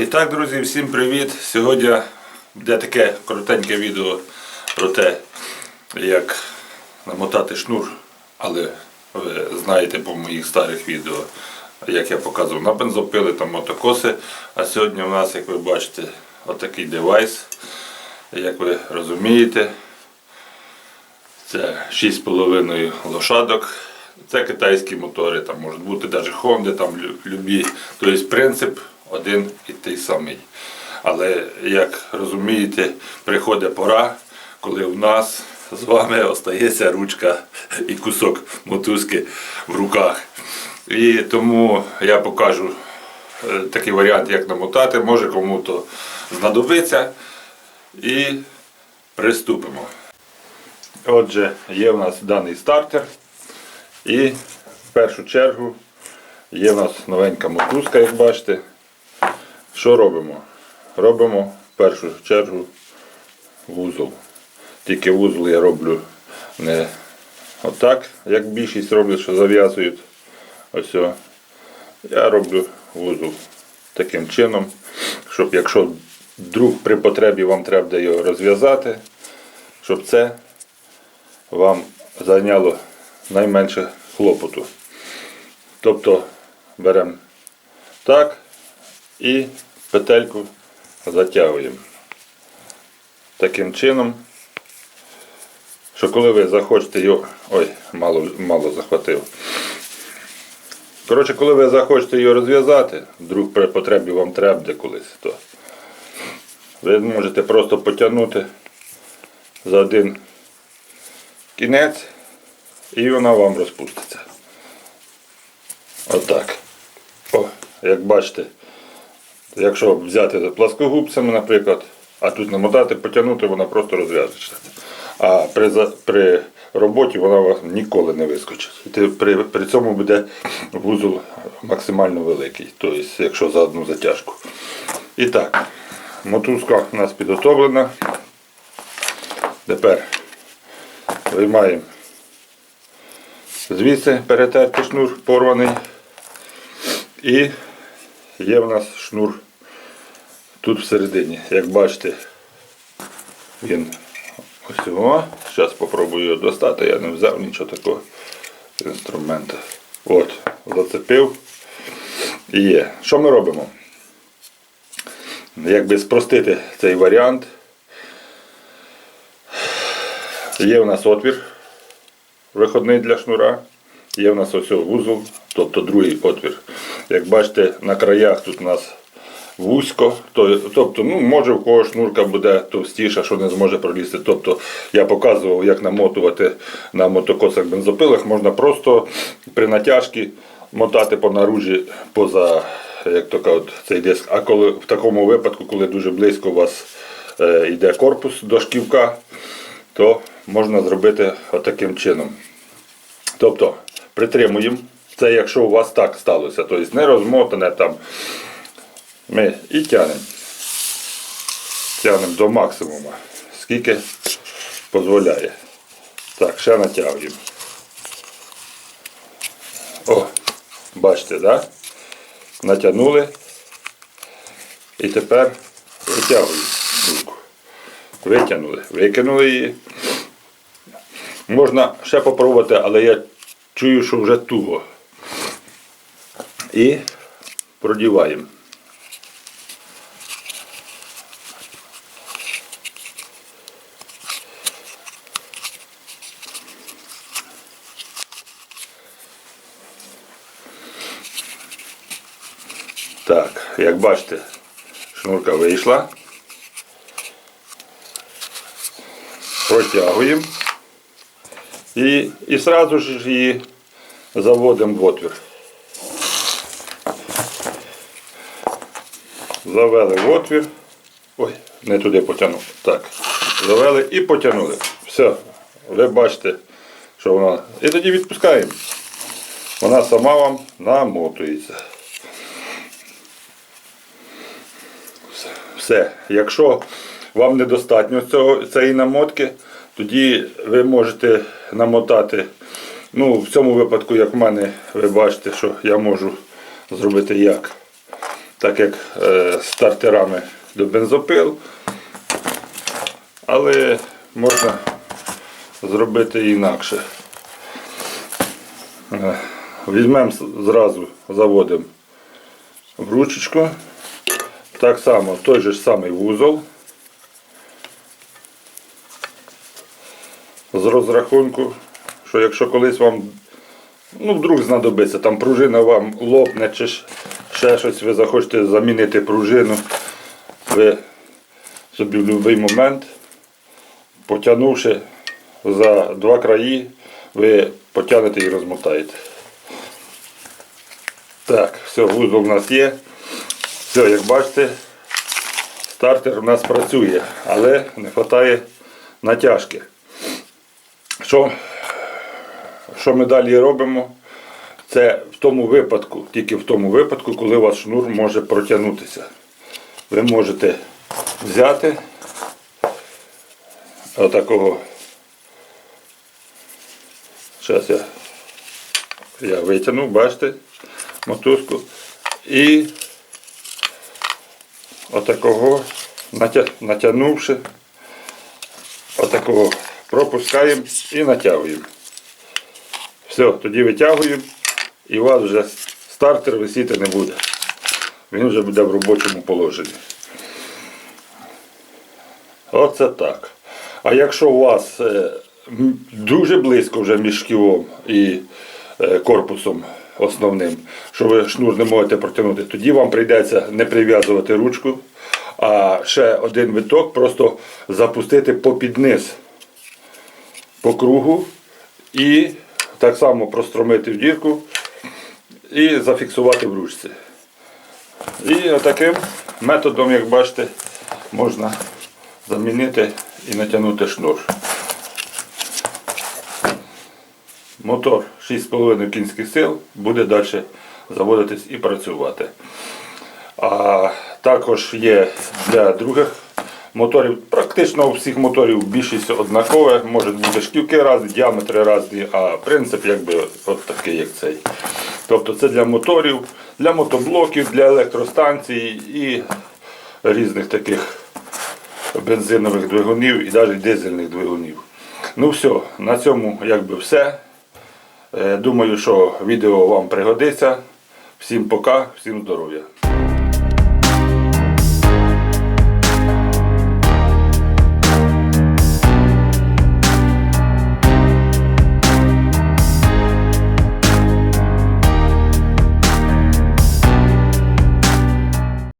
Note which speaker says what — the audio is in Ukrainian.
Speaker 1: І так, друзі, всім привіт! Сьогодні буде таке коротеньке відео про те, як намотати шнур, але ви знаєте по моїх старих відео, як я показував на бензопили та мотокоси. А сьогодні у нас, як ви бачите, отакий девайс. Як ви розумієте, це 6,5 лошадок. Це китайські мотори, там можуть бути навіть Honda, там любі. Тобто принцип один і той самий. Але як розумієте, приходить пора, коли в нас з вами остається ручка і кусок мотузки в руках. І тому я покажу е, такий варіант, як намотати, може кому-то знадобиться. І приступимо. Отже, є в нас даний стартер. І в першу чергу є в нас новенька мотузка, як бачите. Що робимо? Робимо в першу чергу вузол. Тільки вузол я роблю не отак, як більшість роблять, що зав'язують. Ось. Я роблю вузол таким чином, щоб якщо вдруг при потребі вам треба його розв'язати, щоб це вам зайняло найменше хлопоту. Тобто беремо так і петельку затягуємо. Таким чином, що коли ви захочете його... Ой, мало, мало захватив. Коротше, коли ви захочете його розв'язати, вдруг при потребі вам треба буде колись, то ви можете просто потягнути за один кінець і вона вам розпуститься. Отак. О, як бачите, якщо взяти пласкогубцями, наприклад, а тут намотати, потягнути, вона просто розв'яжеться. А при, при роботі вона ніколи не вискочить. І при, при цьому буде вузол максимально великий, тобто, якщо за одну затяжку. І так, мотузка у нас підготовлена. Тепер виймаємо звідси перетертий шнур порваний. І є в нас шнур тут всередині. Як бачите, він ось його. Зараз спробую його достати, я не взяв нічого такого інструмента. От, зацепив. І є. Що ми робимо? Якби спростити цей варіант. Є у нас отвір виходний для шнура. Є в нас ось вузол, тобто другий отвір. Як бачите, на краях тут у нас вузько. Тобто, ну, може в кого шнурка буде товстіша, що не зможе пролізти. Тобто я показував, як намотувати на мотокосах бензопилах. Можна просто при натяжці мотати по наружі поза як то кажуть, цей диск. А коли в такому випадку, коли дуже близько у вас е, йде корпус до шківка, то можна зробити отаким чином. Тобто притримуємо. Це якщо у вас так сталося, тобто не розмотане там. Ми і тягнемо. Тягнемо до максимуму, скільки дозволяє. Так, ще натягуємо. О, бачите, да? Натягнули. І тепер витягуємо руку. Витягнули, викинули її. Можна ще попробувати, але я чую, що вже туго. І продіваємо. Так, як бачите, шнурка вийшла. Протягуємо. І, і сразу ж її заводимо в отвір. Завели в отвір. Ой, не туди потягнув. Так. Завели і потягнули. Все. Ви бачите, що вона. І тоді відпускаємо. Вона сама вам намотується. Все. Якщо вам недостатньо цього, цієї намотки, тоді ви можете намотати. Ну, в цьому випадку, як в мене, ви бачите, що я можу зробити як. так як е, стартерами до бензопил. Але можна зробити інакше. Е, Візьмемо зразу, заводимо в ручечку. Так само той же самий вузол. З розрахунку, що якщо колись вам ну, вдруг знадобиться, там пружина вам лопне чи ще щось, ви захочете замінити пружину, ви собі в будь-який момент, потягнувши за два краї, ви потягнете і розмотаєте. Так, все, вузол у нас є. Все, як бачите, стартер у нас працює, але не вистачає натяжки. Що, що ми далі робимо? Це в тому випадку, тільки в тому випадку, коли у вас шнур може протягнутися. Ви можете взяти отакого. Зараз я, я витягну, бачите, мотузку. І отакого, натягнувши, отакого пропускаємо і натягуємо. Все, тоді витягуємо і у вас вже стартер висіти не буде. Він вже буде в робочому положенні. Оце так. А якщо у вас е, дуже близько вже між шківом і е, корпусом основним, що ви шнур не можете протягнути, тоді вам прийдеться не прив'язувати ручку, а ще один виток просто запустити попід низ по кругу і так само простромити в дірку і зафіксувати в ручці. І отаким методом, як бачите, можна замінити і натягнути шнур. Мотор 6,5 кінських сил буде далі заводитись і працювати. А також є для других моторів, практично у всіх моторів більшість однакове, можуть бути шківки різні, діаметри різні, а принцип якби от такий, як цей. Тобто це для моторів, для мотоблоків, для електростанцій і різних таких бензинових двигунів і навіть дизельних двигунів. Ну все, на цьому якби все. Е, Думаю, що відео вам пригодиться. Всім пока, всім здоров'я.